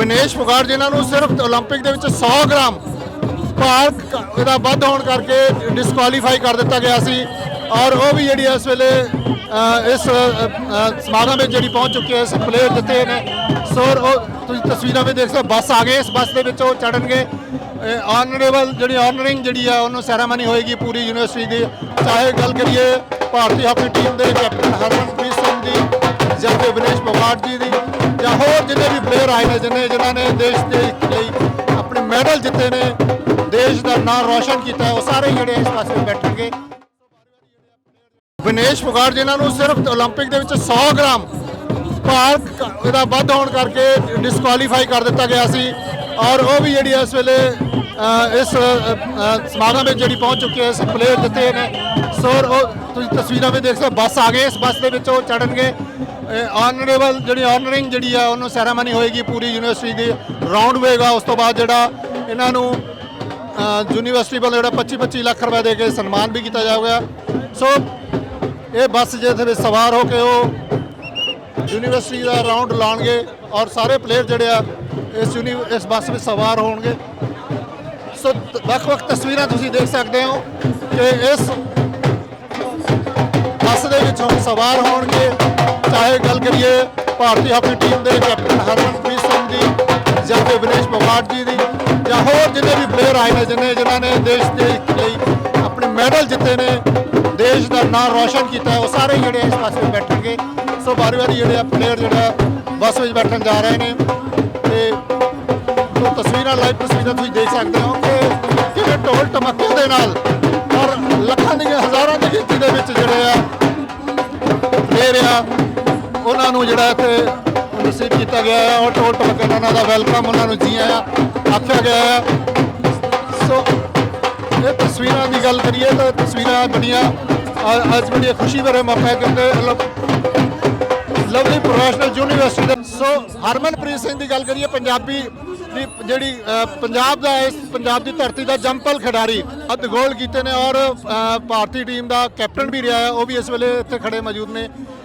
ਵਿਨੇਸ਼ ਫੁਗਾੜ ਜਿਨ੍ਹਾਂ ਨੂੰ ਸਿਰਫ 올림픽 ਦੇ ਵਿੱਚ 100 ਗ੍ਰਾਮ ਭਾਰ ਕ- ਇਹਦਾ ਵੱਧ ਹੋਣ ਕਰਕੇ ਡਿਸਕੁਆਲੀਫਾਈ ਕਰ ਦਿੱਤਾ ਗਿਆ ਸੀ ਔਰ ਉਹ ਵੀ ਜਿਹੜੀ ਇਸ ਵੇਲੇ ਅ, ਇਸ ਅ, ਅ, ਸਮਾਗਮ ਵਿੱਚ ਜਿਹੜੀ ਪਹੁੰਚ ਚੁੱਕੇ ਐ ਇਸ ਪਲੇਅਰ ਜਿੱਤੇ ਨੇ ਸੋ ਉਹ ਤੁਸੀਂ ਤਸਵੀਰਾਂ ਵਿੱਚ ਦੇਖ ਸਕਦੇ ਹੋ, ਬੱਸ ਆ ਗਏ ਇਸ ਬੱਸ ਦੇ ਵਿੱਚ ਉਹ ਚੜਨਗੇ ਆਨਰੇਬਲ ਜਿਹੜੀ ਆਨਰਿੰਗ ਜਿਹੜੀ ਆ ਉਹਨੂੰ ਸੈਰਾਮਨੀ ਹੋਏਗੀ ਪੂਰੀ ਯੂਨੀਵਰਸਿਟੀ ਦੀ ਚਾਹੇ ਗੱਲ ਕਰੀਏ ਭਾਰਤੀ ਹਾਕੀ ਟੀਮ ਦੇ ਕੈਪਟਨ ਹਰਮਨਪ੍ਰੀਤ ਸਿੰਘ ਦੀ ਜਾਂ ਫਿਰ ਵਿਨੇਸ਼ ਫੋਗਾਟ ਜੀ ਦੀ ਜਾਂ ਹੋਰ ਜਿੰਨੇ ਵੀ ਪਲੇਅਰ ਆਏ ਨੇ ਜਿਨੇ ਜਿਨ੍ਹਾਂ ਨੇ ਦੇਸ਼ ਦੇ ਲਈ ਆਪਣੇ ਮੈਡਲ ਜਿੱਤੇ ਨੇ ਦੇਸ਼ ਦਾ ਨਾਮ ਰੋਸ਼ਨ ਕੀਤਾ ਹੈ, ਉਹ ਸਾਰੇ ਜਿਹੜੇ ਇਸ ਪਾਸੇ ਬੈਠਣਗੇ ਵਿਨੇਸ਼ ਫੋਗਾਟ ਜਿਨ੍ਹਾਂ ਨੂੰ ਸਿਰਫ 올림픽 ਦੇ ਵਿੱਚ 100 ਗ੍ਰਾਮ ਭਾਰ ਕ- ਇਹਦਾ ਵੱਧ ਹੋਣ ਕਰਕੇ ਡਿਸਕੁਆਲੀਫਾਈ ਕਰ ਦਿੱਤਾ ਗਿਆ ਸੀ ਔਰ ਉਹ ਵੀ ਜਿਹੜੀ ਇਸ ਵੇਲੇ ਅ, ਇਸ ਸਮਾਗਮ ਵਿੱਚ ਜਿਹੜੀ ਪਹੁੰਚ ਚੁੱਕੇ ਐ ਇਸ ਪਲੇਅਰ ਜਿੱਤੇ ਨੇ। ਸੋ ਉਹ ਤੁਸੀਂ ਤਸਵੀਰਾਂ ਵਿੱਚ ਦੇਖ ਸਕਦੇ ਹੋ, ਬੱਸ ਆ ਗਏ ਇਸ ਬੱਸ ਦੇ ਵਿੱਚ ਉਹ ਚੜਨਗੇ ਆਨਰੇਬਲ ਜਿਹੜੀ ਆਨਰਿੰਗ ਜਿਹੜੀ ਆ ਉਹਨੂੰ ਸੈਰਾਮਨੀ ਹੋਏਗੀ ਪੂਰੀ ਯੂਨੀਵਰਸਿਟੀ ਦੀ। ਰਾਉਂਡ ਹੋਏਗਾ ਉਸ ਤੋਂ ਬਾਅਦ ਜਿਹੜਾ ਇਹਨਾਂ ਨੂੰ ਯੂਨੀਵਰਸਿਟੀ ਵੱਲੋਂ ਜਿਹੜਾ 25 25 ਲੱਖ ਰੁਪਏ ਦੇ ਕੇ ਸਨਮਾਨ ਵੀ ਕੀਤਾ ਜਾਊਗਾ। ਸੋ ਇਹ ਬੱਸ ਜਿਹਦੇ ਵਿੱਚ ਸਵਾਰ ਹੋ ਕੇ ਉਹ ਯੂਨੀਵਰਸਿਟੀ ਦਾ ਰਾਉਂਡ ਲਾਉਣਗੇ ਔਰ ਸਾਰੇ ਪਲੇਅਰ ਜਿਹੜੇ ਆ ਇਸ ਯੂਨੀ ਇਸ ਬੱਸ ਵਿੱਚ ਸਵਾਰ ਹੋਣਗੇ। ਸੋ ਵੱਖ-ਵੱਖ ਤਸਵੀਰਾਂ ਤੁਸੀਂ ਦੇਖ ਸਕਦੇ ਹੋ ਕਿ ਇਸ ਬੱਸ ਦੇ ਵਿੱਚ ਹੁਣ ਸਵਾਰ ਹੋਣਗੇ। ਚਾਹੇ ਗੱਲ ਕਰੀਏ ਭਾਰਤੀ ਹਾਕੀ ਟੀਮ ਦੇ ਕੈਪਟਨ ਹਰਮਨਪ੍ਰੀਤ ਸਿੰਘ ਜੀ ਜਾਂ ਫਿਰ ਵਿਨੇਸ਼ ਫੋਗਾਟ ਜੀ ਦੀ ਜਾਂ ਹੋਰ ਜਿੰਨੇ ਵੀ ਪਲੇਅਰ ਆਏ ਨੇ, ਜਿੰਨੇ ਜਿਨ੍ਹਾਂ ਨੇ ਦੇਸ਼ ਦੇ ਲਈ ਆਪਣੇ ਮੈਡਲ ਜਿੱਤੇ ਨੇ, ਦੇਸ਼ ਦਾ ਨਾਮ ਰੌਸ਼ਨ ਕੀਤਾ, ਉਹ ਸਾਰੇ ਜਿਹੜੇ ਇਸ ਪਾਸੇ ਬੈਠਣਗੇ। ਸੋ ਵਾਰੀ ਵਾਰੀ ਜਿਹੜੇ ਆ ਪਲੇਅਰ ਜਿਹੜਾ ਬੱਸ ਵਿੱਚ ਬੈਠਣ ਜਾ ਰਹੇ ਨੇ। ਤੇ ਲਾਈਵ ਤਸਵੀਰਾਂ ਤੁਸੀਂ ਦੇਖ ਸਕਦੇ ਹੋ ਕਿ ਕਿਵੇਂ ਢੋਲ ਟਮਕੇ ਦੇ ਨਾਲ। ਔਰ ਲੱਖਾਂ ਦੀਆਂ ਹਜ਼ਾਰਾਂ ਦੀ ਗਿਣਤੀ ਦੇ ਵਿੱਚ ਜਿਹੜੇ ਆ ਪਲੇਅਰ ਆ, ਉਹਨਾਂ ਨੂੰ ਜਿਹੜਾ ਇੱਥੇ ਰਿਸੀਵ ਕੀਤਾ ਗਿਆ ਹੈ ਔਰ ਢੋਲ ਟਮਕੇ ਨਾਲ ਉਹਨਾਂ ਦਾ ਵੈਲਕਮ ਉਹਨਾਂ ਨੂੰ ਜੀ ਆਇਆਂ ਆਖਿਆ ਗਿਆ ਹੈ ਸੋ ਇਹ ਤਸਵੀਰਾਂ ਦੀ ਗੱਲ ਕਰੀਏ ਤਾਂ ਤਸਵੀਰਾਂ ਬੜੀਆਂ ਅੱਜ ਬੜੀ ਖੁਸ਼ੀ ਭਰੇ ਮੌਕਾ ਕਿਉਂਕਿ ਲਵਲੀ ਪ੍ਰੋਫੈਸ਼ਨਲ ਯੂਨੀਵਰਸਿਟੀ ਦੇ ਸੋ ਹਰਮਨਪ੍ਰੀਤ ਸਿੰਘ ਦੀ ਗੱਲ ਕਰੀਏ, ਪੰਜਾਬੀ ਦੀ ਜਿਹੜੀ ਪੰਜਾਬ ਦਾ ਇਸ, ਪੰਜਾਬ ਦੀ ਧਰਤੀ ਦਾ ਜੰਪਲ ਖਿਡਾਰੀ ਅੱਧ ਗੋਲ ਕੀਤੇ ਨੇ ਔਰ ਭਾਰਤੀ ਟੀਮ ਦਾ ਕੈਪਟਨ ਵੀ ਰਿਹਾ ਹੈ, ਉਹ ਵੀ ਇਸ ਵੇਲੇ ਇੱਥੇ ਖੜੇ ਮੌਜੂਦ ਨੇ।